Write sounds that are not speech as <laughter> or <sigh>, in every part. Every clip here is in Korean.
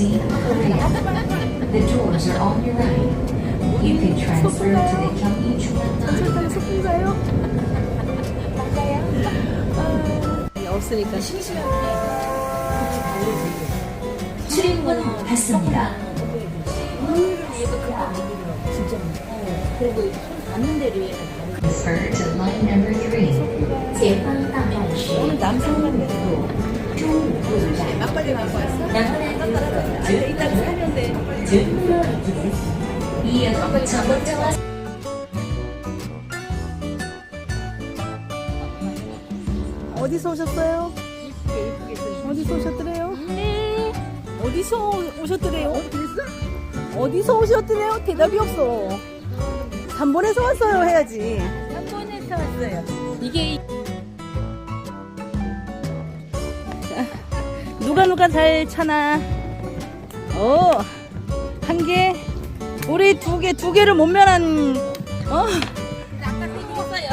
Proceed from left. The doors are on your right. You can transfer to the Gyeonggi Chungwan. 없으니까 심심하네. 출입문 받습니다. 그리고 앉는 데로 Refer to line number three. 오늘 남성 어디서 오셨어요? 어디서 오셨더래요? 어디서 오- 오셨더래요? 어디서 오셨더래요? 대답이 없어. 3번에서 왔어요 해야지. 3번에서 왔어요. 이게 누가 누가 잘 차나? 어, 한 개. 우리 두 개, 두 개를 못 면한, 어? 아까 세개 있어요.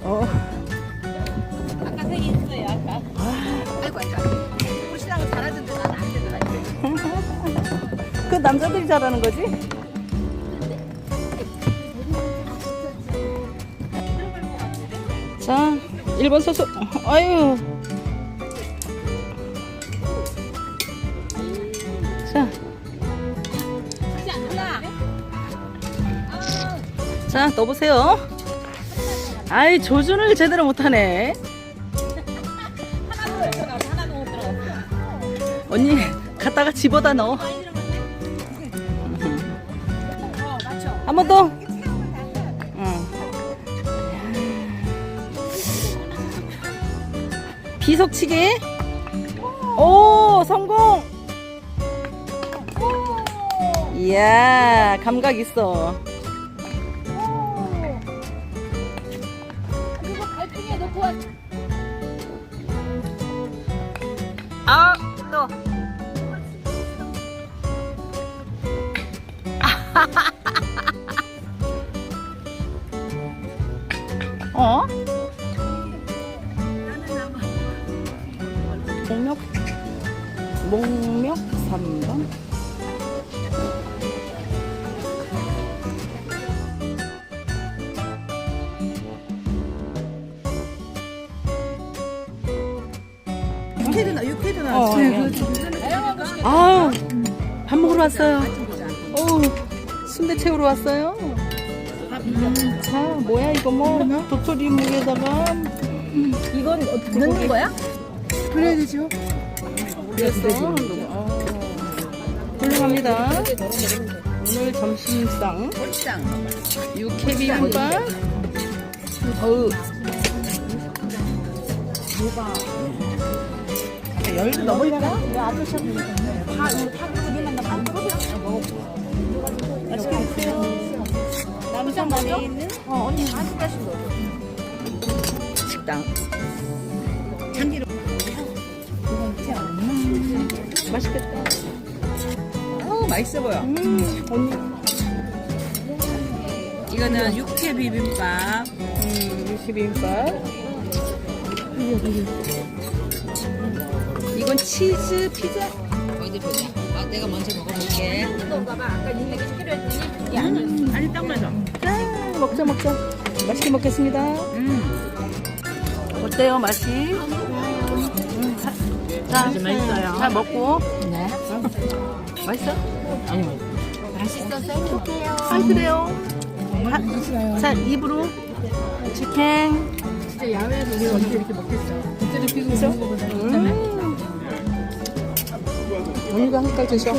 어. 아까 세개 있어요. 아까. 아이고 아이고. 우리 신랑은 잘하던데 나는 안 되더라. 그 남자들이 잘하는 거지? 자, 1번 소수. 아유. 자, 넣어보세요. 아이, 조준을 제대로 못하네. 언니, 갖다가 집어다 넣어. 한 번 더. 응. 비석치기. 오, 성공. 이야, 감각 있어. Ah, no. <laughs> 육회도 나 육회도 어, 나왔어. 예. 아우 밥 먹으러 왔어요. 어우 순대 채우러 왔어요. 음, 자 뭐야 이거 뭐 도토리 묵에다가 이건 어떻게 넣는 거야? 그래야 되죠. 그랬어. 어, 훌륭합니다. 오늘 점심상. 육회 비빔밥. 어우 열도 넘으려나? 맛있게 드세요. 남산 안에 있는 어 언니 한 숟갈씩 넣어. 식당. 참기름. 맛있겠다. 어 맛있어 보여. 음, 언니. 이거는 육회 비빔밥. 음, 육회 비빔밥. 이건 치즈 피자. 어디 보자. 아 내가 먼저 먹어볼게. 아까 게 아니었어. 아니 딱 맞아. 짠, 먹자 먹자. 맛있게 먹겠습니다. 음. 어때요 맛이? 음, 자, 자, 맛있어요. 잘 먹고. 네. 맛있어? 아니 맛있어서 행복해요. 아 그래요. 하- 자 입으로 직행. 진짜 야외에서 우리 언제 이렇게 먹겠어. 진짜로 피고 그죠? 언니가 한 가지 드셔.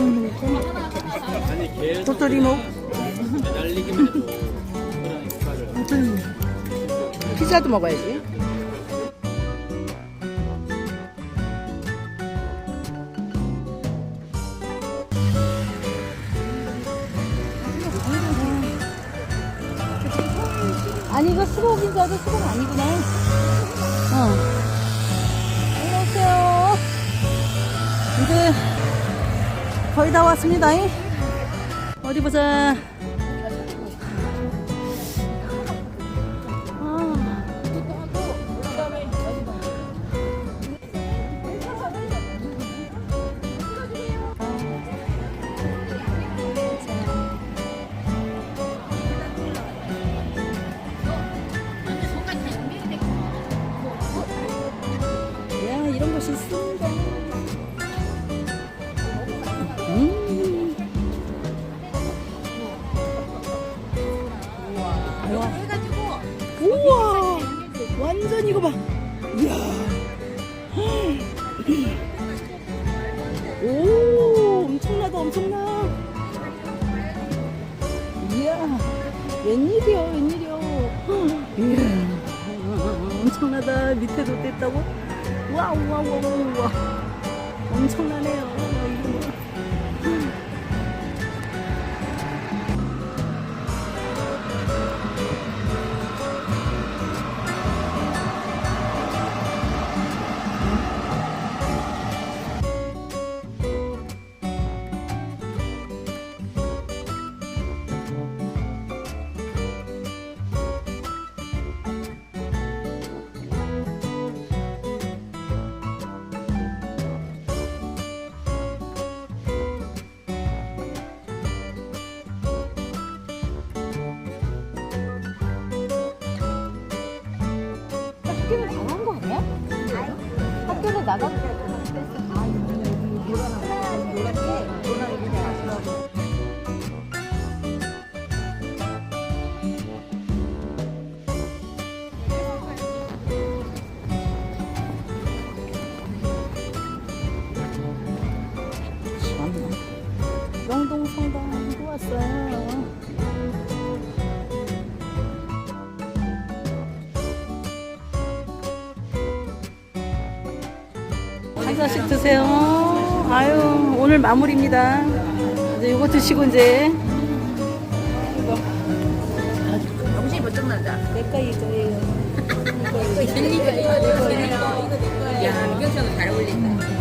도토리묵. 피자도 먹어야지. 아니 이거 수국인 줄 알고 수국 아니구나. 어. 안녕하세요. 이제 거의 다 왔습니다. 잉? 어디 보자. 우와. 우와. 완전 이거 봐. 이야. <gasps> 오, 엄청나다, 엄청나. 이야. 웬일이야, 웬일이야. <gasps> 이야. 엄청나다. 밑에도 뗐다고? 와, 와, 와, 와, 와. 엄청나네요. 참나. 명동 성당도 왔어요. 한 잔씩 드세요. 아유, 오늘 마무리입니다. 이제 이거 드시고 이제. 정신이 번쩍 난다. 내거 이거예요. 이거 젤리가 이거 내 거야. 야, 이경처럼 잘 어울린다.